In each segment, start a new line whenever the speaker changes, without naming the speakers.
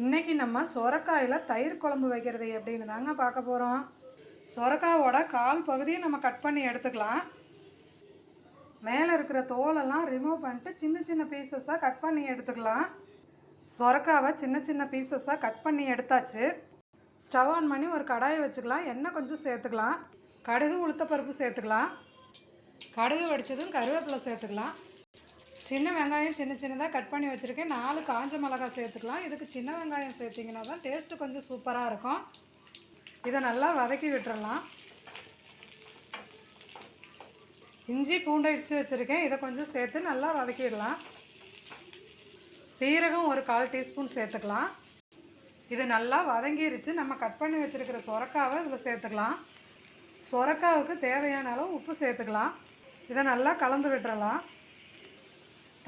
இன்றைக்கி நம்ம சொரக்காயில் தயிர் குழம்பு வைக்கிறது எப்படின்னு தாங்க பார்க்க போகிறோம் சொரக்காவோட கால் பகுதியை நம்ம கட் பண்ணி எடுத்துக்கலாம். மேலே இருக்கிற தோலெல்லாம் ரிமூவ் பண்ணிட்டு சின்ன சின்ன பீசஸாக கட் பண்ணி எடுத்துக்கலாம். சொரக்காவை சின்ன சின்ன பீசஸாக கட் பண்ணி எடுத்தாச்சு. ஸ்டவ் ஆன் பண்ணி ஒரு கடாயை வச்சுக்கலாம். எண்ணெய் கொஞ்சம் சேர்த்துக்கலாம். கடுகு உளுத்தப்பருப்பு சேர்த்துக்கலாம். கடுகு வடித்ததும் கருவேப்பிலை சேர்த்துக்கலாம். சின்ன வெங்காயம் சின்ன சின்னதாக கட் பண்ணி வச்சுருக்கேன். நாலு காஞ்ச மிளகாய் சேர்த்துக்கலாம். இதுக்கு சின்ன வெங்காயம் சேர்த்திங்கன்னா தான் டேஸ்ட்டு கொஞ்சம் சூப்பராக இருக்கும். இதை நல்லா வதக்கி விட்டுறலாம். இஞ்சி பூண்டை இடித்து வச்சுருக்கேன். இதை கொஞ்சம் சேர்த்து நல்லா வதக்கிடலாம். சீரகம் ஒரு கால் டீஸ்பூன் சேர்த்துக்கலாம். இது நல்லா வதங்கிருச்சு. நம்ம கட் பண்ணி வச்சுருக்கிற சொரக்காவை இதில் சேர்த்துக்கலாம். சொரக்காவுக்கு தேவையான அளவு உப்பு சேர்த்துக்கலாம். இதை நல்லா கலந்து விட்டுறலாம்.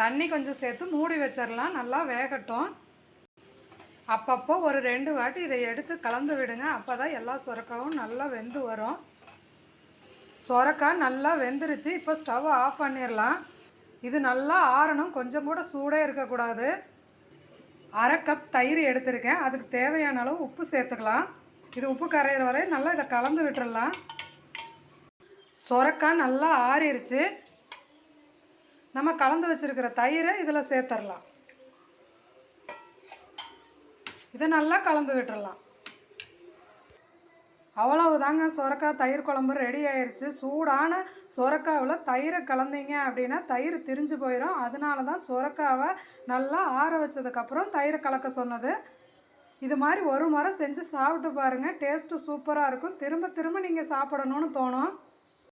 தண்ணி கொஞ்சம் சேர்த்து மூடி வச்சிடலாம் நல்லா வேகட்டும். அப்பப்போ ஒரு ரெண்டு வாட்டி இதை எடுத்து கலந்து விடுங்க. அப்போ தான் எல்லா சுரக்காவும் நல்லா வெந்து வரும். சுரக்காய் நல்லா வெந்துருச்சு. இப்போ ஸ்டவ் ஆஃப் பண்ணிடலாம் இது நல்லா ஆறணும். கொஞ்சம் கூட சூடே இருக்கக்கூடாது. அரை கப் தயிர் எடுத்திருக்கேன். அதுக்கு தேவையான அளவு உப்பு சேர்த்துக்கலாம். இது உப்பு கரையிற வரை நல்லா இதை கலந்து விட்டுடலாம் சுரக்காய் நல்லா ஆறிடுச்சு நம்ம கலந்து வச்சிருக்கிற தயிரை இதில் சேர்த்துடலாம் இதை நல்லா கலந்து விட்டுடலாம் அவ்வளவுதாங்க. சொரக்காய் தயிர் குழம்பு ரெடி ஆயிடுச்சு சூடான சொரக்காவில் தயிரை கலந்தீங்க அப்படின்னா தயிர் திரிஞ்சு போயிடும் அதனால தான் சொரக்காவை நல்லா ஆற வச்சதுக்கப்புறம் தயிரை கலக்க சொன்னது. இது மாதிரி ஒரு முறை செஞ்சு சாப்பிட்டு பாருங்கள் டேஸ்ட்டு சூப்பராக இருக்கும். திரும்ப திரும்ப நீங்கள் சாப்பிடணும்னு தோணும்.